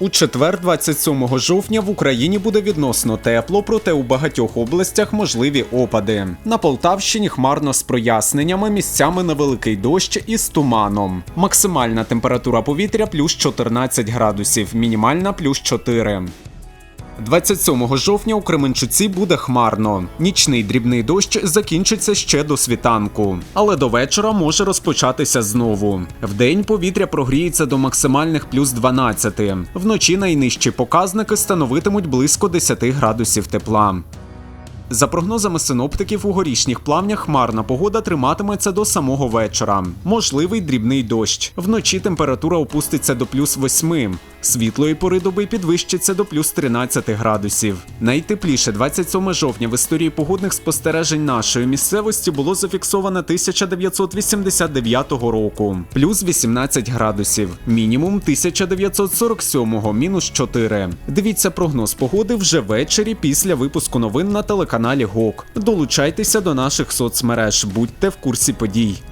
У четвер, 27 жовтня, в Україні буде відносно тепло, проте у багатьох областях можливі опади. На Полтавщині хмарно з проясненнями, місцями невеликий дощ із туманом. Максимальна температура повітря плюс 14 градусів, мінімальна плюс 4. 27 жовтня у Кременчуці буде хмарно. Нічний дрібний дощ закінчиться ще до світанку, але до вечора може розпочатися знову. Вдень повітря прогріється до максимальних плюс 12. Вночі найнижчі показники становитимуть близько 10 градусів тепла. За прогнозами синоптиків, у горішніх плавнях хмарна погода триматиметься до самого вечора. Можливий дрібний дощ. Вночі температура опуститься до плюс 8. Світлої пори доби підвищиться до плюс 13 градусів. Найтепліше 27 жовтня в історії погодних спостережень нашої місцевості було зафіксовано 1989 року, плюс 18 градусів, мінімум 1947 мінус 4. Дивіться прогноз погоди вже ввечері після випуску новин на телеканалі ГОК. Долучайтеся до наших соцмереж, будьте в курсі подій.